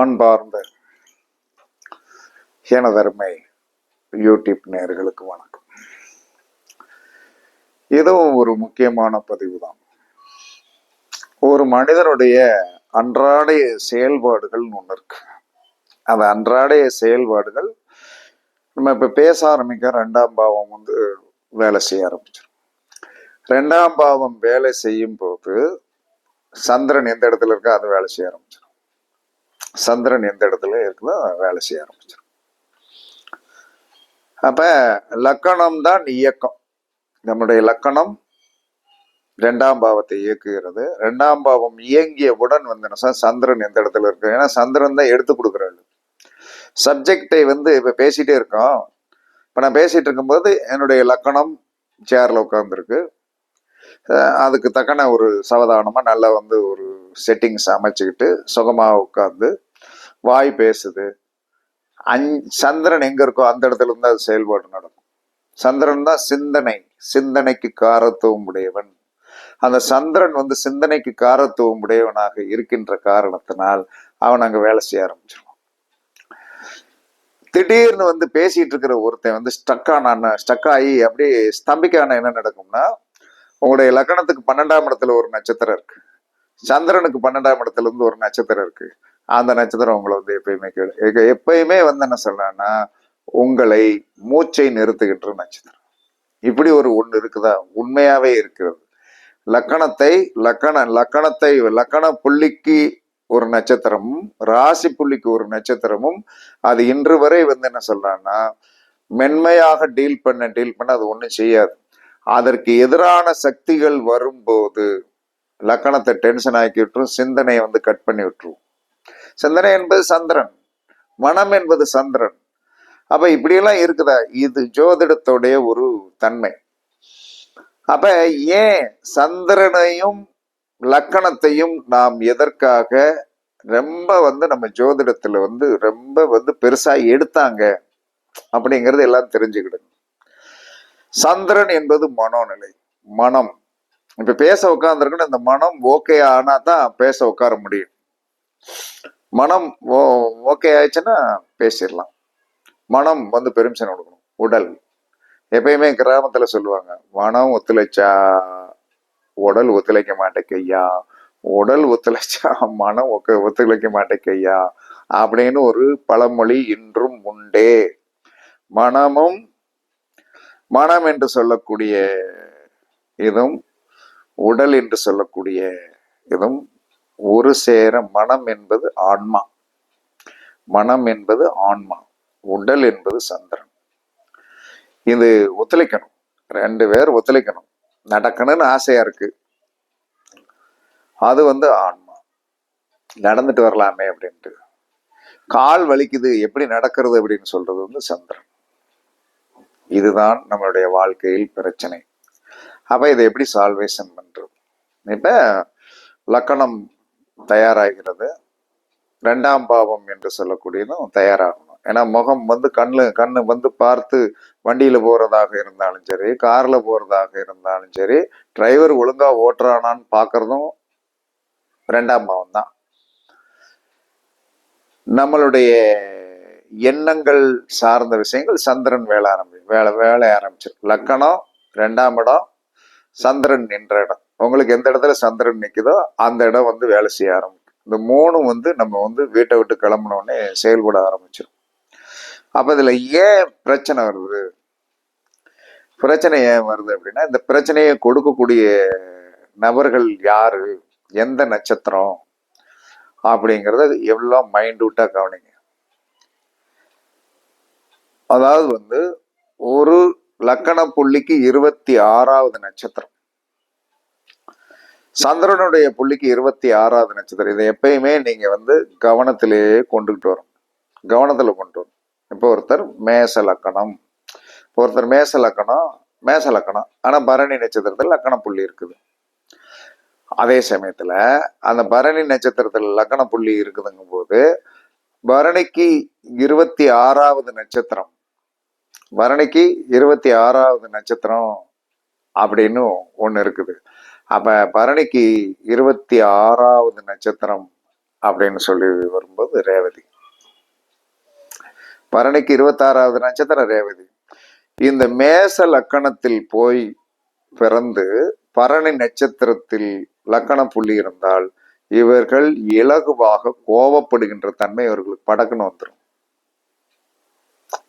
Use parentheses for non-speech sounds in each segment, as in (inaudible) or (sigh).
அன்பார்ந்த எனதருமை யூடியூப் நேர்களுக்கு வணக்கம். இதுவும் ஒரு முக்கியமான பதிவு தான் ஒரு மனிதனுடைய அன்றாடைய செயல்பாடுகள் ஒன்று இருக்கு. அந்த அன்றாடைய செயல்பாடுகள் நம்ம இப்போ பேச ஆரம்பிக்க ரெண்டாம் பாவம் வந்து வேலை செய்ய ஆரம்பிச்சிடும் ரெண்டாம் பாவம் வேலை செய்யும் போது சந்திரன் எந்த இடத்துல இருக்கோ அது வேலை செய்ய ஆரம்பிச்சிடும் சந்திரன் எந்த இடத்துல இருக்குதோ வேலை செய்ய ஆரம்பிச்சிடும் அப்போ லக்கணம் தான் இயக்கம். நம்முடைய லக்கணம் ரெண்டாம் பாவத்தை இயக்குகிறது. ரெண்டாம் பாவம் இயங்கியவுடன் வந்து என்ன சந்திரன் எந்த இடத்துல இருக்கு? ஏன்னா சந்திரன் தான் எடுத்து கொடுக்குறாரு. சப்ஜெக்டை வந்து இப்போ பேசிகிட்டே இருக்கோம். இப்போ நான் பேசிகிட்டு இருக்கும்போது என்னுடைய லக்கணம் சேரில் உட்காந்துருக்கு அதுக்கு தக்கன ஒரு சவதானமாக நல்லா வந்து ஒரு செட்டிங்ஸ் அமைச்சுக்கிட்டு சுகமா உட்காந்து வாய் பேசுது. அஞ் சந்திரன் எங்க இருக்கோ அந்த இடத்துல இருந்து அது செயல்பாடு நடக்கும். சந்திரன் தான் சிந்தனை. சிந்தனைக்கு காரத்துவம் உடையவன். அந்த சந்திரன் வந்து சிந்தனைக்கு காரத்துவம் உடையவனாக இருக்கின்ற காரணத்தினால் அவன் அங்க வேலை செய்ய ஆரம்பிச்சிருவான். திடீர்னு வந்து பேசிட்டு இருக்கிற ஒருத்தன் வந்து ஸ்டக் ஆனான ஸ்டக் ஆகி அப்படியே ஸ்தம்பிக்கான என்ன நடக்கும்னா உங்களுடைய லக்கணத்துக்கு பன்னெண்டாம் இடத்துல ஒரு நட்சத்திரம் இருக்கு. சந்திரனுக்கு பன்னெண்டாம் இடத்துல இருந்து ஒரு நட்சத்திரம் இருக்கு. அந்த நட்சத்திரம் உங்களை வந்து எப்பயுமே கேடு எப்பயுமே வந்து என்ன சொல்றேன்னா உங்களை மூச்சை நிறுத்துகின்ற நட்சத்திரம். இப்படி ஒரு ஒன்று இருக்குதா? உண்மையாவே இருக்கிறது. லக்கணத்தை லக்கண லக்கணத்தை லக்கண புள்ளிக்கு ஒரு நட்சத்திரமும் ராசி புள்ளிக்கு ஒரு நட்சத்திரமும் அது இன்று வரை வந்து என்ன சொல்றான்னா மென்மையாக டீல் பண்ண டீல் பண்ண அது ஒன்றும் செய்யாது. அதற்கு எதிரான சக்திகள் வரும்போது லக்கணத்தை டென்ஷன் ஆக்கி விட்டுரும் சிந்தனையை வந்து கட் பண்ணி விட்டுரும். சிந்தனை என்பது சந்திரன் மனம் என்பது சந்திரன். அப்ப இப்படியெல்லாம் இருக்குதா? இது ஜோதிடத்துடைய ஒரு தன்மை. அப்ப ஏன் சந்திரனையும் லக்கணத்தையும் நாம் எதற்காக ரொம்ப வந்து நம்ம ஜோதிடத்துல வந்து ரொம்ப வந்து பெருசா எடுத்தாங்க அப்படிங்கிறது எல்லாம் தெரிஞ்சுக்கிடுங்க. சந்திரன் என்பது மனோநிலை மனம். இப்ப பேச உட்காந்துருக்குன்னு இந்த மனம் ஓகே ஆனா தான் பேச உட்கார முடியும். மனம் ஓ ஓகே ஆயிடுச்சுன்னா பேசிடலாம். மனம் வந்து பெருமிஷன் கொடுக்கணும் உடல். எப்பயுமே கிராமத்துல சொல்லுவாங்க மனம் ஒத்துழைச்சா உடல் ஒத்துழைக்க மாட்டேக்கையா உடல் ஒத்துழைச்சா மனம் ஒக்க ஒத்துழைக்க மாட்டேக்கையா அப்படின்னு ஒரு பழமொழி இன்றும் உண்டே. மனமும் மனம் என்று சொல்லக்கூடிய இதுவும் உடல் என்று சொல்லக்கூடிய இதும் ஒரு சேர மனம் என்பது ஆன்மா. மனம் என்பது ஆன்மா உடல் என்பது சந்திரன். இது ஒத்துழைக்கணும். ரெண்டு பேர் ஒத்துழைக்கணும். நடக்கணும்னு ஆசையா இருக்கு. அது வந்து ஆன்மா. நடந்துட்டு வரலாமே அப்படின்ட்டு. கால் வலிக்குது எப்படி நடக்கிறது அப்படின்னு சொல்றது வந்து சந்திரன். இதுதான் நம்மளுடைய வாழ்க்கையில் பிரச்சனை. அப்போ இதை எப்படி சால்வேஷன் பண்ணுறது இப்போ லக்கணம் தயாராகிறது. ரெண்டாம் பாவம் என்று சொல்லக்கூடியதும் தயாராகணும். ஏன்னா முகம் வந்து கண்ணு கண்ணு வந்து பார்த்து வண்டியில் போகிறதாக இருந்தாலும் சரி காரில் போகிறதாக இருந்தாலும் சரி டிரைவர் ஒழுங்காக ஓட்டுறானான்னு பார்க்குறதும் ரெண்டாம் பாவம் தான். நம்மளுடைய எண்ணங்கள் சார்ந்த விஷயங்கள் சந்திரன் வேலை ஆரம்பி வேலை வேலை ஆரம்பிச்சிருக்கு. லக்கணம் ரெண்டாம் இடம் சந்திரன் நின்ற இடம். உங்களுக்கு எந்த இடத்துல சந்திரன் நிற்குதோ அந்த இடம் வந்து வேலை செய்ய ஆரம்பிக்கும். இந்த மூணும் வந்து நம்ம வந்து வீட்டை விட்டு கிளம்பினோடனே செயல்பட ஆரம்பிச்சிடும் அப்போ இதில் ஏன் பிரச்சனை வருது? பிரச்சனை ஏன் வருது அப்படின்னா இந்த பிரச்சனையை கொடுக்கக்கூடிய நபர்கள் யாரு? எந்த நட்சத்திரம்? அப்படிங்கிறத எவ்வளோ மைண்டூட்டா கவனிங்க. அதாவது வந்து ஒரு லக்கண புள்ளிக்கு இருபத்தி ஆறாவது நட்சத்திரம். சந்திரனுடைய புள்ளிக்கு இருபத்தி ஆறாவது நட்சத்திரம். இதை எப்பயுமே நீங்க வந்து கவனத்திலேயே கொண்டுகிட்டு வரும் கவனத்துல கொண்டு வரும் இப்போ ஒருத்தர் மேச லக்கணம். இப்போ ஒருத்தர் மேச லக்கணம் மேச லக்கணம். ஆனா பரணி நட்சத்திரத்தில் லக்கண புள்ளி இருக்குது. அதே சமயத்துல அந்த பரணி நட்சத்திரத்தில் லக்கண புள்ளி இருக்குதுங்கும் போது பரணிக்கு இருபத்தி ஆறாவது நட்சத்திரம். பரணிக்கு இருபத்தி ஆறாவது நட்சத்திரம் அப்படின்னு ஒன்று இருக்குது. அப்ப பரணிக்கு இருபத்தி ஆறாவது நட்சத்திரம் அப்படின்னு சொல்லி வரும்போது ரேவதி. பரணிக்கு இருபத்தாறாவது நட்சத்திரம் ரேவதி. இந்த மேச லக்கணத்தில் போய் பிறந்து பரணி நட்சத்திரத்தில் லக்கண புள்ளி இருந்தால் இவர்கள் இலகுவாக கோவப்படுகின்ற தன்மை இவர்களுக்கு படக்குன்னு வந்துடும்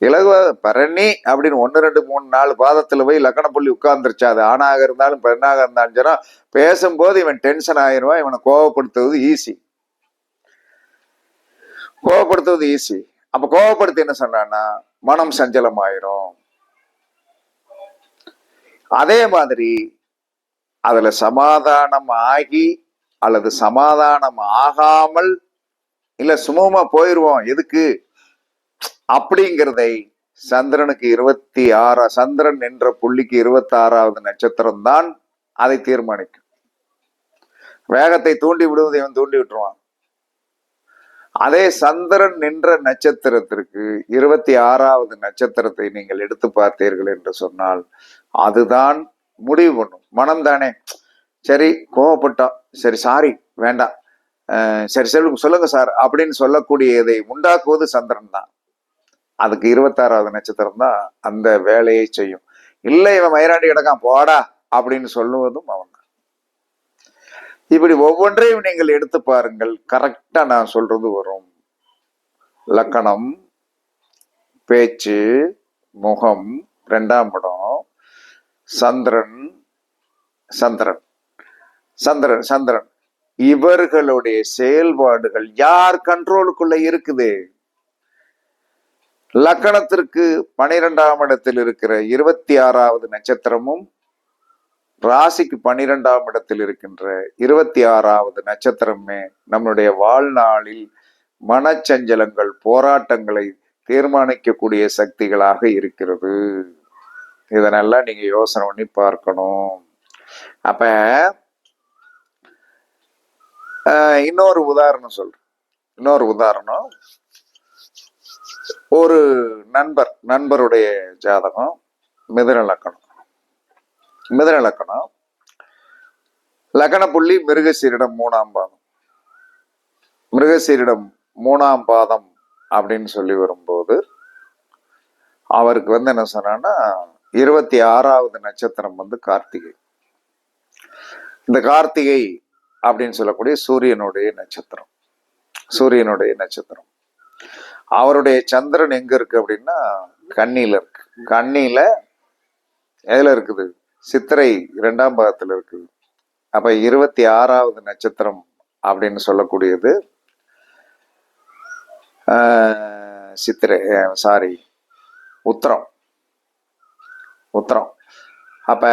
இலகுவ பரணி அப்படின்னு ஒன்று ரெண்டு மூணு நாலு பாதத்தில் போய் லக்கண புள்ளி உட்கார்ந்துருச்சு. அது ஆணாக இருந்தாலும் பெண்ணாக இருந்தாலும் சரி பேசும்போது இவன் டென்ஷன் ஆயிடுவான் இவனை கோவப்படுத்துவது ஈஸி கோவப்படுத்துவது ஈஸி அப்போ கோவப்படுத்தி என்ன சொன்னான்னா மனம் சஞ்சலம் ஆயிரும் அதே மாதிரி அதில் சமாதானம் ஆகி அல்லது சமாதானம் ஆகாமல் இல்லை சுமூகமாக போயிடுவோம் எதுக்கு? அப்படிங்கிறதை சந்திரனுக்கு இருபத்தி ஆறா சந்திரன் என்ற புள்ளிக்கு இருபத்தி ஆறாவது நட்சத்திரம் தான் அதை தீர்மானிக்கும். வேகத்தை தூண்டி விடுவதை இவன் தூண்டி விட்டுருவான். அதே சந்திரன் நின்ற நட்சத்திரத்திற்கு இருபத்தி ஆறாவது நட்சத்திரத்தை நீங்கள் எடுத்து பார்த்தீர்கள் என்று சொன்னால் அதுதான் முடிவு பண்ணும். மனம் தானே. சரி கோவப்பட்டோம் சரி சாரி வேண்டாம். சரி சொல்லுங்க சொல்லுங்க சார் அப்படின்னு சொல்லக்கூடியதை உண்டாக்குவது சந்திரன் தான். அதுக்கு இருபத்தாறாவது நட்சத்திரம் தான் அந்த வேலையை செய்யும். இல்லை இவன் மயிராண்டி கிடக்கான் போடா அப்படின்னு சொல்லுவதும் அவன் இப்படி ஒவ்வொன்றையும் நீங்கள் எடுத்து பாருங்கள். கரெக்டா நான் சொல்றது வரும். லக்கணம் பேச்சு முகம் ரெண்டாம் இடம் சந்திரன் சந்திரன். சந்திரன் சந்திரன். இவர்களுடைய செயல்பாடுகள் யார் கண்ட்ரோலுக்குள்ள இருக்குது? லக்கணத்திற்கு பனிரெண்டாம் இடத்தில் இருக்கிற இருபத்தி ஆறாவது நட்சத்திரமும் ராசிக்கு பனிரெண்டாம் இடத்தில் இருக்கின்ற இருபத்தி ஆறாவது நட்சத்திரமே நம்மளுடைய வாழ்நாளில் மனச்சஞ்சலங்கள் போராட்டங்களை தீர்மானிக்கக்கூடிய சக்திகளாக இருக்கிறது. இதனெல்லாம் நீங்க யோசனை பண்ணி பார்க்கணும். அப்ப இன்னொரு உதாரணம் சொல்றேன். இன்னொரு உதாரணம். ஒரு நண்பர் நண்பருடைய ஜாதகம் மிதன லக்கணம். மிதன லக்கணம் லக்கண புள்ளி மிருகசீரிடம் மூணாம் பாதம். மிருகசீரிடம் மூணாம் பாதம் அப்படின்னு சொல்லி வரும்போது அவருக்கு வந்து என்ன சொன்னான்னா இருபத்தி ஆறாவது நட்சத்திரம் வந்து கார்த்திகை. இந்த கார்த்திகை அப்படின்னு சொல்லக்கூடிய சூரியனுடைய நட்சத்திரம். சூரியனுடைய நட்சத்திரம். அவருடைய சந்திரன் எங்க இருக்கு அப்படின்னா கன்னியில இருக்கு. கன்னியில எதுல இருக்குது? சித்திரை இரண்டாம் பாகத்துல இருக்குது அப்ப இருபத்தி ஆறாவது நட்சத்திரம் அப்படின்னு சொல்லக்கூடியது சித்திரை சாரி உத்திரம். உத்திரம். அப்ப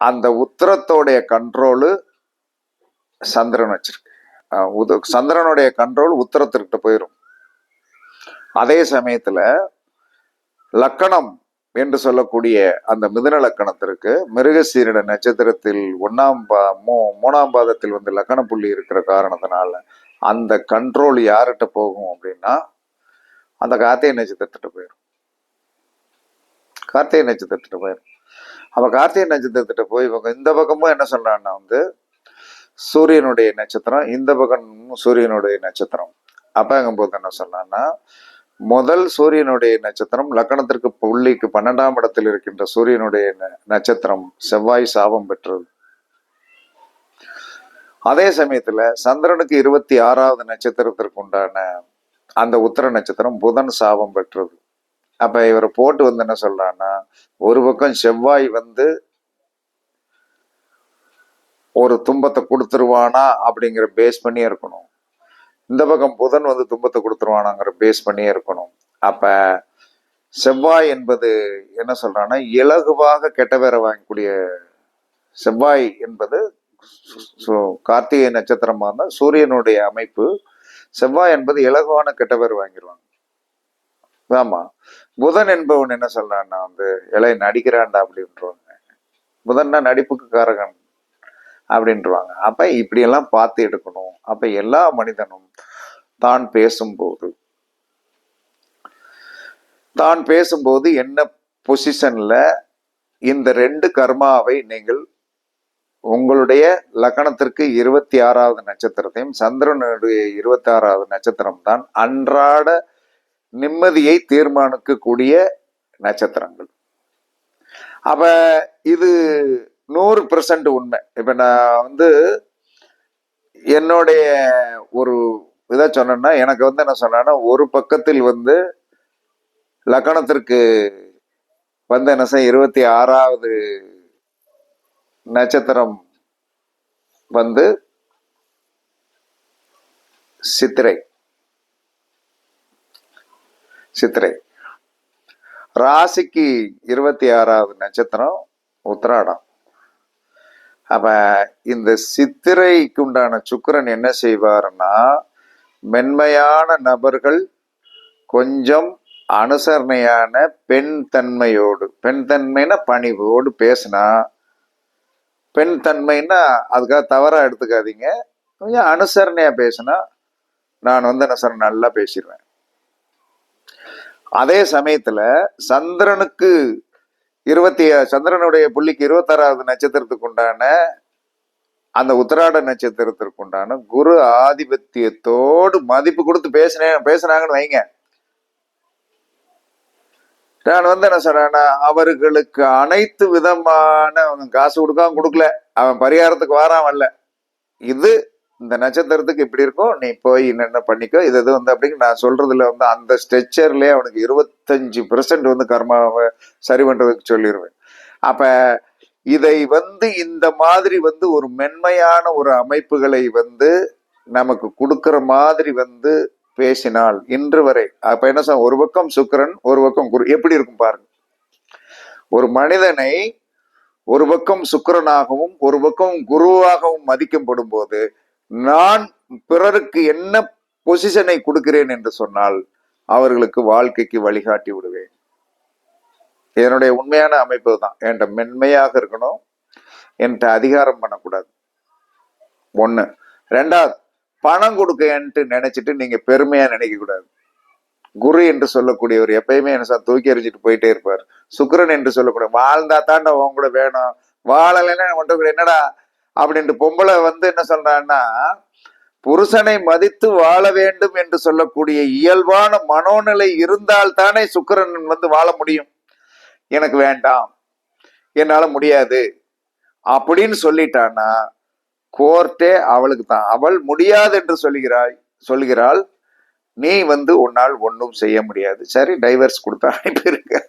அந்த உத்தரத்தோடைய கண்ட்ரோலு சந்திரன் வச்சிருக்கு. உத சந்திரனுடைய கண்ட்ரோல் உத்தரத்திற்கிட்ட போயிடும் அதே சமயத்துல லக்கணம் என்று சொல்லக்கூடிய அந்த மிதுன லக்கணத்திற்கு மிருகசீரிட நட்சத்திரத்தில் ஒன்னாம் பா மூ மூணாம் பாதத்தில் வந்து லக்கண புள்ளி இருக்கிற காரணத்தினால அந்த கண்ட்ரோல் யார்கிட்ட போகும் அப்படின்னா அந்த கார்த்திகை நட்சத்திரத்திட்ட போயிடும் கார்த்திகை நட்சத்திரத்திட்ட போயிடும் அப்போ கார்த்திகை நட்சத்திரத்திட்ட போய் இவங்க இந்த பக்கமும் என்ன சொல்றாங்கன்னா வந்து சூரியனுடைய நட்சத்திரம் இந்த பக்கமும் சூரியனுடைய நட்சத்திரம். அப்பங்கும்போது என்ன சொன்னான்னா முதல் சூரியனுடைய நட்சத்திரம் லக்கணத்திற்கு புள்ளிக்கு பன்னெண்டாம் இடத்தில் இருக்கின்ற சூரியனுடைய ந- நட்சத்திரம் செவ்வாய் சாபம் பெற்றது. அதே சமயத்துல சந்திரனுக்கு இருபத்தி ஆறாவது நட்சத்திரத்திற்கு உண்டான அந்த உத்தர நட்சத்திரம் புதன் சாபம் பெற்றது. அப்ப இவரை போட்டு வந்து என்ன சொல்றான்னா ஒரு பக்கம் செவ்வாய் வந்து ஒரு துன்பத்தை கொடுத்துருவானா அப்படிங்கிற பேஸ் பண்ணியே இருக்கணும். இந்த பக்கம் புதன் வந்து துன்பத்தை கொடுத்துருவானாங்கிற பேஸ் பண்ணியே இருக்கணும். அப்ப செவ்வாய் என்பது என்ன சொல்றான்னா இலகுவாக கெட்ட பேரை வாங்கக்கூடிய செவ்வாய் என்பது சு- சு- கார்த்திகை நட்சத்திரமா இருந்தால் சூரியனுடைய அமைப்பு செவ்வாய் என்பது இலகுவான கெட்ட பேர் வாங்கிடுவாங்க ஆமா. புதன் என்பவன் என்ன சொல்றான்னா வந்து இலை நடிக்கிறான்டா அப்படின்றவங்க. புதன்னா நடிப்புக்கு காரகன். அப்படின்றவாங்க. அப்போ இப்படியெல்லாம் பார்த்து எடுக்கணும். அப்போ எல்லா மனிதனும் தான் பேசும்போது தான் பேசும்போது என்ன பொசிஷனில் இந்த ரெண்டு கர்மாவை நீங்கள் உங்களுடைய லக்கணத்திற்கு இருபத்தி ஆறாவது நட்சத்திரத்தையும் சந்திரனுடைய இருபத்தி ஆறாவது நட்சத்திரம் தான் அன்றாட நிம்மதியை தீர்மானிக்கக்கூடிய நட்சத்திரங்கள். அப்ப இது நூறு பெர்சன்ட் உண்மை. இப்போ நான் வந்து என்னுடைய ஒரு இதை சொன்னேன்னா எனக்கு வந்து என்ன சொன்னேன்னா ஒரு பக்கத்தில் வந்து லக்கணத்திற்கு வந்து என்ன செய்ய இருபத்தி ஆறாவது நட்சத்திரம் வந்து சித்திரை. சித்திரை. ராசிக்கு இருபத்தி ஆறாவது நட்சத்திரம் உத்திராடம். அப்ப இந்த சித்திரைக்கு உண்டான சுக்கிரன் என்ன செய்வாருன்னா மென்மையான நபர்கள் கொஞ்சம் அனுசரணையான பெண் தன்மையோடு பெண் தன்மைனா பணிவோடு பேசினா பெண் தன்மைன்னா அதுக்காக தவறாக எடுத்துக்காதீங்க. கொஞ்சம் அனுசரணையாக பேசினா நான் வந்து என்ன சார் நல்லா பேசிடுவேன் அதே சமயத்தில் சந்திரனுக்கு இருபத்தி சந்திரனுடைய புள்ளிக்கு இருபத்தாறாவது நட்சத்திரத்துக்கு உண்டான அந்த உத்தராட நட்சத்திரத்திற்கு உண்டான குரு ஆதிபத்தியத்தோடு மதிப்பு கொடுத்து பேசினேன் பேசுனாங்கன்னு வைங்க. நான் வந்து என்ன சொல்றேன்னா அவர்களுக்கு அனைத்து விதமான காசு கொடுக்காம கொடுக்கல. அவன் பரிகாரத்துக்கு வாரான் வரல இது இந்த நட்சத்திரத்துக்கு இப்படி இருக்கும் நீ போய் என்னென்ன பண்ணிக்கோ இது இது வந்து அப்படின்னு நான் சொல்றதுல வந்து அந்த ஸ்ட்ரெச்சர்லயே அவனுக்கு இருபத்தஞ்சு பெர்சன்ட் வந்து கர்மாவை சரி பண்றதுக்கு சொல்லிடுவேன் அப்ப இதை வந்து இந்த மாதிரி வந்து ஒரு மென்மையான ஒரு அமைப்புகளை வந்து நமக்கு கொடுக்குற மாதிரி வந்து பேசினால் இன்று வரை அப்ப என்ன சொல்ல ஒரு பக்கம் சுக்கரன் ஒரு பக்கம் குரு எப்படி இருக்கும் பாருங்க. ஒரு மனிதனை ஒரு பக்கம் சுக்கரனாகவும் ஒரு பக்கம் குருவாகவும் மதிக்கப்படும் போது நான் பிறருக்கு என்ன பொசிஷனை கொடுக்கிறேன் என்று சொன்னால் அவர்களுக்கு வாழ்க்கைக்கு வழிகாட்டி விடுவேன். என்னுடைய உண்மையான அமைப்பு தான் என்கிட்ட மென்மையாக இருக்கணும். என்கிட்ட அதிகாரம் பண்ணக்கூடாது. ஒன்று ரெண்டாவது பணம் கொடுக்கன்ட்டு நினைச்சிட்டு நீங்க பெருமையா நினைக்க கூடாது குரு என்று சொல்லக்கூடியவர் எப்பயுமே என்ன சார் தூக்கி எறிஞ்சிட்டு போயிட்டே இருப்பார். சுக்கரன் என்று சொல்லக்கூடிய வாழ்ந்தா தாண்டா உன் கூட வேணும். வாழலைன்னா உன்கிட்ட கூட என்னடா அப்படின்ட்டு பொம்பளை வந்து என்ன சொல்றான்னா புருஷனை மதித்து வாழ வேண்டும் என்று சொல்லக்கூடிய இயல்பான மனோநிலை இருந்தால் தானே சுக்கிரன் வந்து வாழ முடியும். எனக்கு வேண்டாம். என்னால முடியாது. அப்படின்னு சொல்லிட்டான்னா கோர்ட்டே அவளுக்கு தான். அவள் முடியாது என்று சொல்லுகிறாய் சொல்கிறாள் நீ வந்து உன்னால் ஒன்றும் செய்ய முடியாது. சரி டைவர்ஸ் கொடுத்தா அனுப்பியிருக்க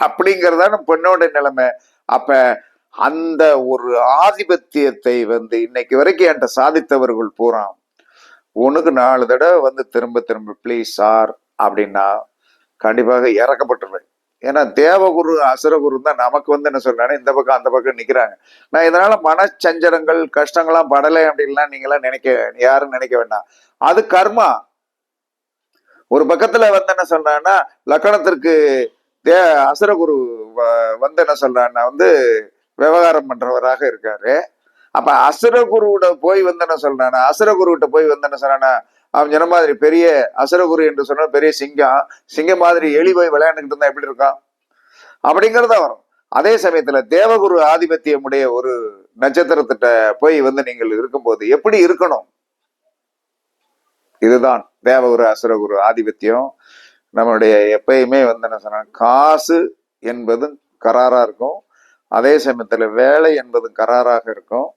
அப்படிங்கிறதான பெண்ணோட நிலைமை. அப்போ அந்த ஒரு ஆதிபத்தியத்தை வந்து இன்னைக்கு வரைக்கும் என்கிட்ட சாதித்தவர்கள் பூரா உனக்கு நாலு தடவை வந்து திரும்ப திரும்ப ப்ளீஸ் சார் அப்படின்னா கண்டிப்பாக இறக்கப்பட்டுருவேன். ஏன்னா தேவகுரு அசுரகுரு தான் நமக்கு வந்து என்ன சொல்றாங்கன்னா இந்த பக்கம் அந்த பக்கம் நிக்கிறாங்க. நான் இதனால மனச்சஞ்சலங்கள் கஷ்டங்கள்லாம் படலை அப்படின்லாம் நீங்களாம் நினைக்க யாரும் நினைக்க வேண்டாம். அது கர்மா. ஒரு பக்கத்துல வந்து என்ன சொல்றாங்கன்னா லக்கணத்திற்கு தே அசுரகுரு வ- வந்து என்ன சொல்றான்னா வந்து விவகாரம் பண்றவராக இருக்காரு. அப்ப அசுரகுருவிட போய் வந்து என்ன சொல்றானா அசுரகுருகிட்ட போய் வந்து என்ன சொல்றானா அவன் சொன்ன மாதிரி பெரிய அசுரகுரு என்று சொன்ன பெரிய சிங்கம். சிங்கம் மாதிரி எலி போய் விளையாண்டுக்கிட்டு இருந்தா எப்படி இருக்கான்? அப்படிங்கிறத வரும். அதே சமயத்துல தேவகுரு ஆதிபத்தியமுடைய ஒரு நட்சத்திரத்திட்ட போய் வந்து நீங்கள் இருக்கும்போது எப்படி இருக்கணும்? இதுதான் தேவகுரு அசுரகுரு ஆதிபத்தியம். நம்மளுடைய எப்பயுமே வந்து என்ன சொன்னா காசு என்பதும் கராரா இருக்கும். அதே சமயத்துல வேலை என்பதும் கராராக இருக்கும்.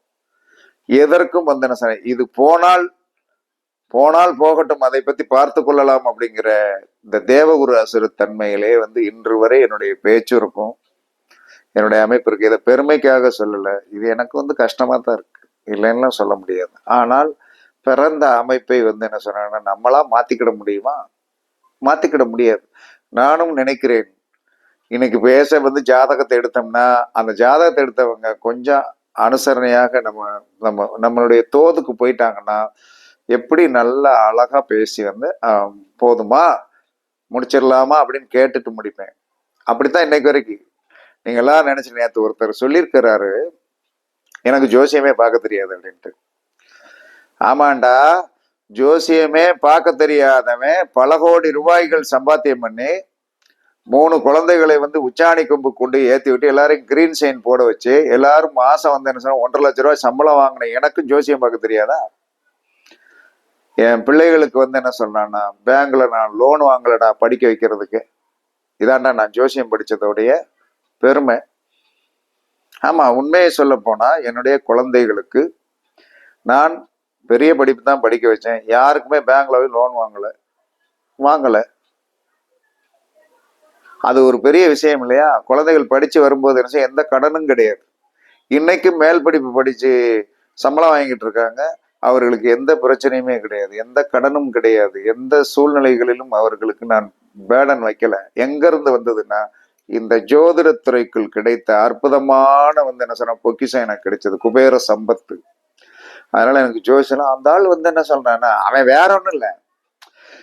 எதற்கும் வந்து என்ன இது போனால் போனால் போகட்டும் அதை பத்தி பார்த்து கொள்ளலாம் அப்படிங்கிற இந்த தேவகுரு அசுர தன்மையிலே வந்து இன்று வரை என்னுடைய பேச்சு இருக்கும். என்னுடைய அமைப்பு இருக்கு. இதை பெருமைக்காக சொல்லல. இது எனக்கு வந்து கஷ்டமா தான் இருக்கு. இல்லைன்னா சொல்ல முடியாது. ஆனால் பிறந்த அமைப்பை வந்து என்ன சொன்னா நம்மளா மாத்திக்கிட முடியுமா? மாத்திக்கிட முடியாது. நானும் நினைக்கிறேன் இன்னைக்கு பேச வந்து ஜாதகத்தை எடுத்தோம்னா அந்த ஜாதகத்தை எடுத்தவங்க கொஞ்சம் அனுசரணையாக நம்ம நம்ம நம்மளுடைய தோதுக்கு போயிட்டாங்கன்னா எப்படி நல்லா அழகா பேசி வந்து போதுமா? முடிச்சிடலாமா? அப்படின்னு கேட்டுட்டு முடிப்பேன். அப்படித்தான் இன்னைக்கு வரைக்கும். நீங்க எல்லாம் நினைச்சு நேத்து ஒருத்தர் சொல்லியிருக்கிறாரு. எனக்கு ஜோசியமே பார்க்க தெரியாது அப்படின்ட்டு. ஆமாண்டா ஜோசியமே பார்க்க தெரியாதவன் பல கோடி ரூபாய்கள் சம்பாத்தியம் பண்ணி மூணு குழந்தைகளை வந்து உச்சாணி கொம்பு கொண்டு ஏற்றி விட்டு எல்லாரையும் கிரீன் சைன் போட வச்சு எல்லாரும் மாசம் வந்து என்ன சொன்னால் ஒன்றரை லட்ச ரூபாய் சம்பளம் வாங்கின எனக்கும் ஜோசியம் பார்க்க தெரியாதா? என் பிள்ளைகளுக்கு வந்து என்ன சொன்னான்னா பேங்க்ல நான் லோன் வாங்கலடா படிக்க வைக்கிறதுக்கு. இதாண்டா நான் ஜோசியம் படித்ததோடைய பெருமை. ஆமா உண்மையை சொல்ல போனால் என்னுடைய குழந்தைகளுக்கு நான் பெரிய படிப்பு தான் படிக்க வச்சேன். யாருக்குமே பேங்க்ல போய் லோன் வாங்கலை வாங்கலை. அது ஒரு பெரிய விஷயம் இல்லையா? குழந்தைகள் படித்து வரும்போது என்ன செய்ய, எந்த கடனும் கிடையாது. இன்னைக்கு மேல் படிப்பு படித்து சம்பளம் வாங்கிட்டு இருக்காங்க. அவர்களுக்கு எந்த பிரச்சனையுமே கிடையாது. எந்த கடனும் கிடையாது. எந்த சூழ்நிலைகளிலும் அவர்களுக்கு நான் பேடன் வைக்கல. எங்கேருந்து வந்ததுன்னா இந்த ஜோதிடத்துறைக்குள் கிடைத்த அற்புதமான வந்து என்ன சொன்ன பொக்கிஷம் எனக்கு கிடைச்சது. குபேர சம்பத்து. அதனால எனக்கு ஜோசியம் அந்த ஆள் வந்து என்ன சொல்றான்னா அவன் வேற ஒன்றும் இல்லை.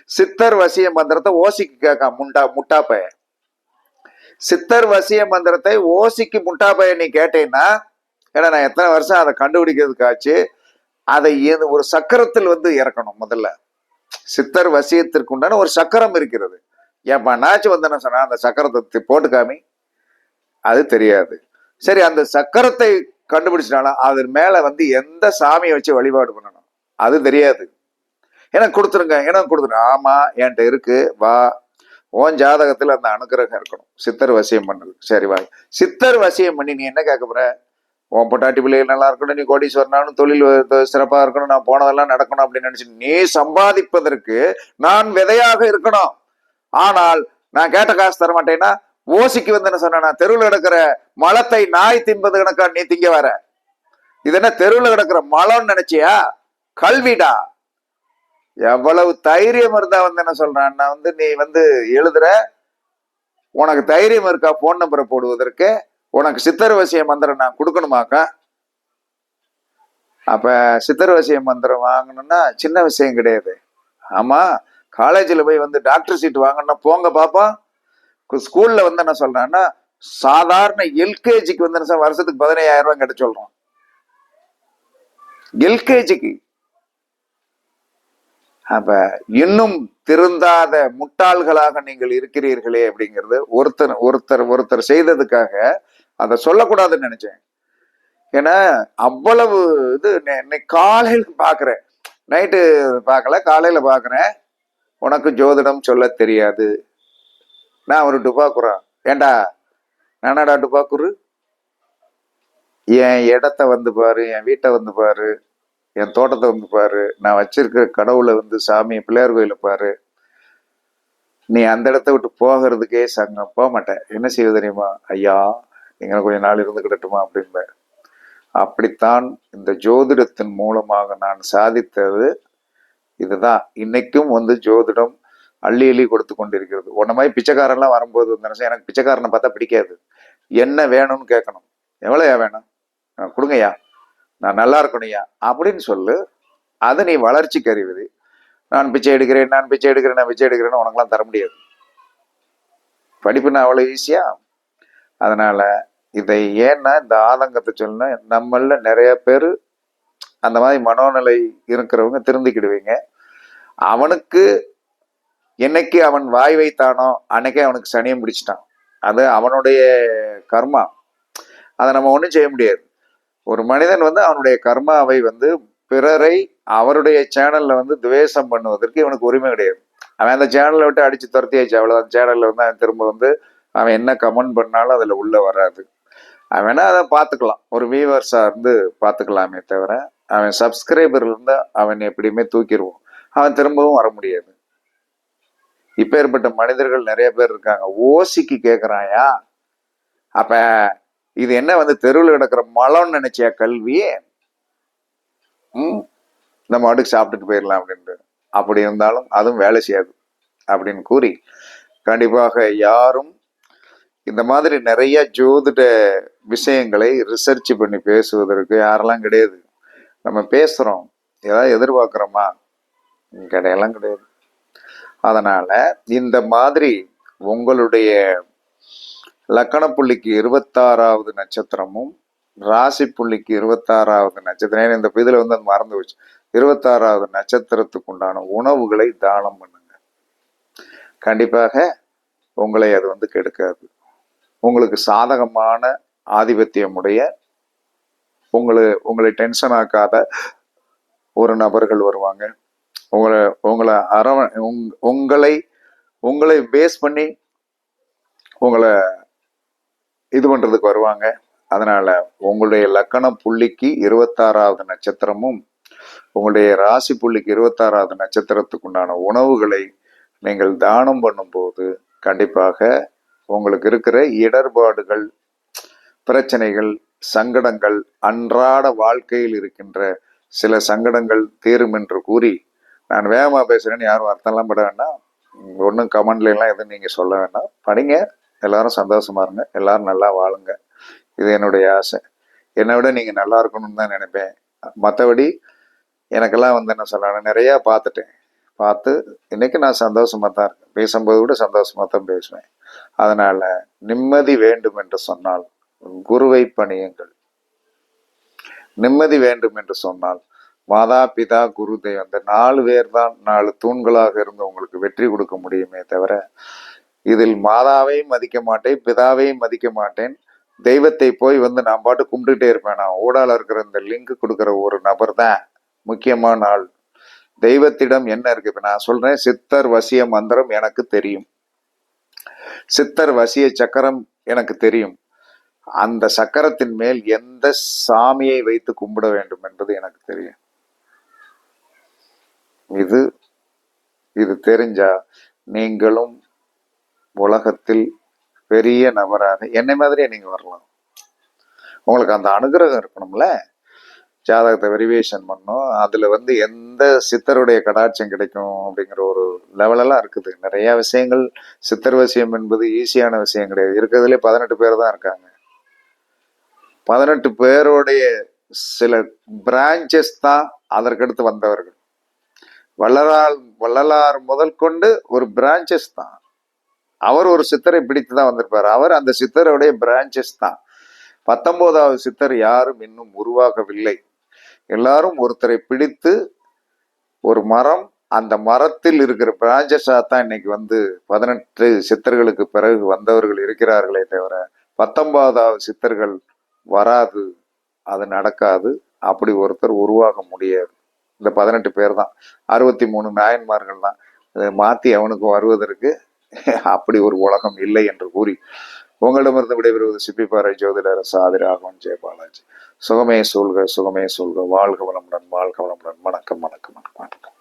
சித்தர் வசிய மந்திரத்தை ஓசிக்கு கேட்கான் முண்டா முட்டா பையன் சித்தர் வசிய மந்திரத்தை ஓசிக்கு முட்டா நீ கேட்டேன்னா ஏன்னா நான் எத்தனை வருஷம் அதை கண்டுபிடிக்கிறதுக்காச்சு அதை ஏது- ஒரு சக்கரத்தில் வந்து இறக்கணும் முதல்ல. சித்தர் வசியத்திற்கு உண்டான ஒரு சக்கரம் இருக்கிறது. ஏப்பா நாச்சு வந்து சொன்னா அந்த சக்கரத்தை போட்டு காமி அது தெரியாது. சரி அந்த சக்கரத்தை கண்டுபிடிச்சிட்டாலும் அது மேல வந்து எந்த சாமியை வச்சு வழிபாடு பண்ணணும்? அது தெரியாது. எனக்கு கொடுத்துருங்க எனக்கு கொடுத்துருங்க ஆமா என்கிட்ட இருக்கு வா உன் ஜாதகத்தில் அந்த அனுக்கிரகம் இருக்கணும். சித்தர் வசியம் பண்ணது சரி வா. சித்தர் வசியம் பண்ணி நீ என்ன கேட்க போற? உன் பொட்டாட்டி பிள்ளைகள் நல்லா இருக்கணும் நீ கோடீஸ்வரனாலும் தொழில் சிறப்பாக இருக்கணும் நான் போனதெல்லாம் நடக்கணும் அப்படின்னு நினைச்சு நீ சம்பாதிப்பதற்கு நான் விதையாக இருக்கணும். ஆனால் நான் கேட்ட காசு தர மாட்டேன்னா ஓசிக்கு வந்து என்ன சொன்னா தெருவில் கிடக்கிற மலத்தை நாய் தின்பது கணக்கா நீ திங்க வர. இது என்ன தெருவில் கிடக்கிற மலம்னு நினைச்சியா? கல்விடா. எவ்வளவு தைரியம் இருந்தா வந்து என்ன சொல்றான் நான் வந்து நீ வந்து எழுதுற உனக்கு தைரியம் இருக்கா போன் நம்பரை போடுவதற்கு உனக்கு சித்தர்வசிய மந்திரம் நான் கொடுக்கணுமாக்கா? அப்ப சித்தர்வசிய மந்திரம் வாங்கணும்னா சின்ன விஷயம் கிடையாது. ஆமா காலேஜில் போய் வந்து டாக்டர் சீட் வாங்கணும்னா போங்க பாப்பா. ஸ்கூல்ல வந்து என்ன சொல்றான்னா சாதாரண எல்கேஜிக்கு வந்து என்ன வருஷத்துக்கு பதினையாயிரம் ரூபாய் கிட்ட எல்கேஜிக்கு அப்ப இன்னும் திருந்தாத முட்டாள்களாக நீங்கள் இருக்கிறீர்களே அப்படிங்கிறது ஒருத்தர் ஒருத்தர் ஒருத்தர் செய்ததுக்காக அதை சொல்லக்கூடாதுன்னு நினைச்சேன். ஏன்னா அவ்வளவு இது இன்னைக்கு காலையில பாக்குறேன். நைட்டு பார்க்கல காலையில பாக்குறேன். உனக்கு ஜோதிடம் சொல்ல தெரியாது. நான் ஒரு டுபாக்குறேன் ஏண்டா நானாடா டுபாக்குரு? என் இடத்த வந்து பாரு என் வீட்டை வந்து பாரு. என் தோட்டத்தை வந்து பாரு நான் வச்சிருக்கிற கடவுளை வந்து சாமி பிள்ளையார் கோயிலை பாரு. நீ அந்த இடத்த விட்டு போகிறதுக்கே சங்கம் போக மாட்டேன். என்ன செய்வது தெரியுமா? ஐயா நீங்க கொஞ்சம் நாள் இருந்துக்கிடட்டுமா அப்படின்பேன் அப்படித்தான் இந்த ஜோதிடத்தின் மூலமாக நான் சாதித்தது இதுதான். இன்னைக்கும் வந்து ஜோதிடம் அள்ளி அள்ளி கொடுத்து கொண்டிருக்கிறது. உன்ன மாதிரி பிச்சைக்காரன்லாம் வரும்போது வந்து எனக்கு பிச்சைக்காரனை பார்த்தா பிடிக்காது. என்ன வேணும்னு கேட்கணும். எவ்வளோயா வேணும்? "ஆ, கொடுங்கய்யா. நான் நல்லா இருக்கணும்யா அப்படின்னு சொல்லு. அதை நீ வளர்ச்சிக்கு அறிவுது நான் பிச்சை எடுக்கிறேன் நான் பிச்சை எடுக்கிறேன் நான் பிச்சை எடுக்கிறேன்னு உனக்கெல்லாம் தர முடியாது. படிப்புனா அவ்வளோ ஈஸியா அதனால இதை ஏன்னா இந்த ஆதங்கத்தை சொன்னா நம்மள நிறைய பேர் அந்த மாதிரி மனோநிலை இருக்கிறவங்க திருந்திக்கிடுவீங்க. அவனுக்கு என்னைக்கு அவன் வாய் வைத்தானோ அன்னைக்கே அவனுக்கு சனியம் பிடிச்சிட்டான். அது அவனுடைய கர்மா. அதை நம்ம ஒன்றும் செய்ய முடியாது. ஒரு மனிதன் வந்து அவனுடைய கர்மாவை வந்து பிறரை அவருடைய சேனல்ல வந்து துவேஷம் பண்ணுவதற்கு இவனுக்கு உரிமை கிடையாது. அவன் அந்த சேனலை விட்டு அடிச்சு துரத்தியாச்சு அவ்வளோதான் சேனல்ல வந்து அவன் திரும்ப வந்து அவன் என்ன கமெண்ட் பண்ணாலும் அதுல உள்ள வராது. அவன் வேணா அதை பார்த்துக்கலாம். ஒரு வியூவர்ஸா இருந்து பார்த்துக்கலாமே தவிர அவன் சப்ஸ்கிரைபர் இருந்து அவன் எப்படியுமே தூக்கிடுவோம் அவன் திரும்பவும் வர முடியாது. இப்பேற்பட்ட மனிதர்கள் நிறைய பேர் இருக்காங்க. ஓசிக்கு கேட்குறாயா அப்ப இது என்ன வந்து தெருவில் கிடக்கிற மலம்னு நினைச்சியா கல்வி? ம்? நம்ம அடுக்கு சாப்பிட்டுட்டு போயிடலாம் அப்படின்ட்டு. அப்படி இருந்தாலும் அதுவும் வேலை செய்யாது அப்படின்னு கூறி கண்டிப்பாக யாரும் இந்த மாதிரி நிறைய ஜோதிட விஷயங்களை ரிசர்ச் பண்ணி பேசுவதற்கு யாரெல்லாம் கிடையாது. நம்ம பேசுகிறோம் ஏதாவது எதிர்பார்க்குறோமா? கிடையெல்லாம் கிடையாது. அதனால இந்த மாதிரி உங்களுடைய லக்கண புள்ளிக்கு இருபத்தாறாவது நட்சத்திரமும் ராசி புள்ளிக்கு இருபத்தாறாவது நட்சத்திரம். இந்த இதில் வந்து அது மறந்து போச்சு. இருபத்தாறாவது நட்சத்திரத்துக்கு உண்டான உணவுகளை தானம் பண்ணுங்க. கண்டிப்பாக உங்களை அது வந்து கெடுக்காது. உங்களுக்கு சாதகமான ஆதிபத்தியமுடைய உங்களை உங்களை டென்ஷன் ஆக்காத ஒரு நபர்கள் வருவாங்க. உங்களை உங்களை அரவ உங்- உங்களை உங்களை பேஸ் பண்ணி உங்களை இது பண்ணுறதுக்கு வருவாங்க. அதனால் உங்களுடைய லக்கண புள்ளிக்கு இருபத்தாறாவது நட்சத்திரமும் உங்களுடைய ராசி புள்ளிக்கு இருபத்தாறாவது நட்சத்திரத்துக்கு உண்டான உணவுகளை நீங்கள் தானம் பண்ணும்போது கண்டிப்பாக உங்களுக்கு இருக்கிற இடர்பாடுகள் பிரச்சனைகள் சங்கடங்கள் அன்றாட வாழ்க்கையில் இருக்கின்ற சில சங்கடங்கள் தீரும் என்று கூறி நான் வேகமாக பேசுகிறேன்னு யாரும் அர்த்தம்லாம் பட வேண்டாம். ஒன்றும் கமெண்ட்லாம் எதுவும் நீங்கள் சொல்ல வேண்டாம். படிங்க. எல்லாரும் சந்தோஷமா இருங்க. எல்லாரும் நல்லா வாழுங்க. இது என்னுடைய ஆசை. என்னை விட நீங்கள் நல்லா இருக்கணும்னு தான் நினைப்பேன். மற்றபடி எனக்கெல்லாம் வந்து என்ன சொல்லணும் நிறையா பார்த்துட்டேன். பார்த்து இன்னைக்கு நான் சந்தோஷமாக தான் இருக்கேன். பேசும்போது கூட சந்தோஷமாக தான் பேசுவேன். அதனால் நிம்மதி வேண்டும் என்று சொன்னால் குருவை பணியுங்கள். நிம்மதி வேண்டும் என்று சொன்னால் மாதா பிதா குரு தெய்வம் இந்த நாலு பேர் தான் நாலு தூண்களாக இருந்து உங்களுக்கு வெற்றி கொடுக்க முடியுமே தவிர இதில் மாதாவையும் மதிக்க மாட்டேன் பிதாவையும் மதிக்க மாட்டேன். தெய்வத்தை போய் வந்து நான் பாட்டு கும்பிட்டுட்டே இருப்பேன். நான் ஊடால இருக்கிற இந்த லிங்க் கொடுக்குற ஒரு நபர் தான் முக்கியமான ஆள். தெய்வத்திடம் என்ன இருக்கு? இப்போ நான் சொல்றேன் சித்தர் வசிய மந்திரம் எனக்கு தெரியும். சித்தர் வசிய சக்கரம் எனக்கு தெரியும். அந்த சக்கரத்தின் மேல் எந்த சாமியை வைத்து கும்பிட வேண்டும் என்பது எனக்கு தெரியும். இது இது தெரிஞ்சா நீங்களும் உலகத்தில் பெரிய நபராக என்னை மாதிரியே நீங்கள் வரலாம். உங்களுக்கு அந்த அனுகிரகம் இருக்கணும்ல? ஜாதகத்தை வெரிவேஷன் பண்ணும் அதில் வந்து எந்த சித்தருடைய கடாட்சம் கிடைக்கும் அப்படிங்கிற ஒரு லெவலெல்லாம் இருக்குது. நிறைய விஷயங்கள் சித்தர் விஷயம் என்பது ஈஸியான விஷயம் கிடையாது. இருக்கிறதுலே பதினெட்டு பேர் தான் இருக்காங்க. பதினெட்டு பேருடைய சில பிரான்ச்சஸ் தான் அதற்கடுத்து வந்தவர்கள். வள்ளலார் வள்ளலார் முதல் கொண்டு ஒரு பிரான்ச்சஸ் தான். அவர் ஒரு சித்தரை பிடித்து தான் வந்திருப்பார். அவர் அந்த சித்தருடைய பிரான்ச்சஸ் தான். பத்தொன்பதாவது சித்தர் யாரும் இன்னும் உருவாகவில்லை. எல்லாரும் ஒருத்தரை பிடித்து ஒரு மரம் அந்த மரத்தில் இருக்கிற பிராஞ்சஸாக தான் இன்னைக்கு வந்து பதினெட்டு சித்தர்களுக்கு பிறகு வந்தவர்கள் இருக்கிறார்களே தவிர பத்தொன்பதாவது சித்தர்கள் வராது அது நடக்காது. அப்படி ஒருத்தர் உருவாக முடியாது. இந்த பதினெட்டு பேர் தான். அறுபத்தி மூணு நாயன்மார்கள் தான். மாற்றி அவனுக்கும் அவனுக்கு வருவதற்கு (laughs) அப்படி ஒரு உலகம் இல்லை என்று கூறி உங்களிடமிருந்து விடைபெறுவது சிப்பிப்பாறை ஜோதிடர் சாதிராகவன் ஜெயபாலாஜி சுகமே சூழ்க சுகமே சூழ்க வாழ்க வளமுடன் வாழ்க வளமுடன். வணக்கம் வணக்கம் வணக்கம் வணக்கம்.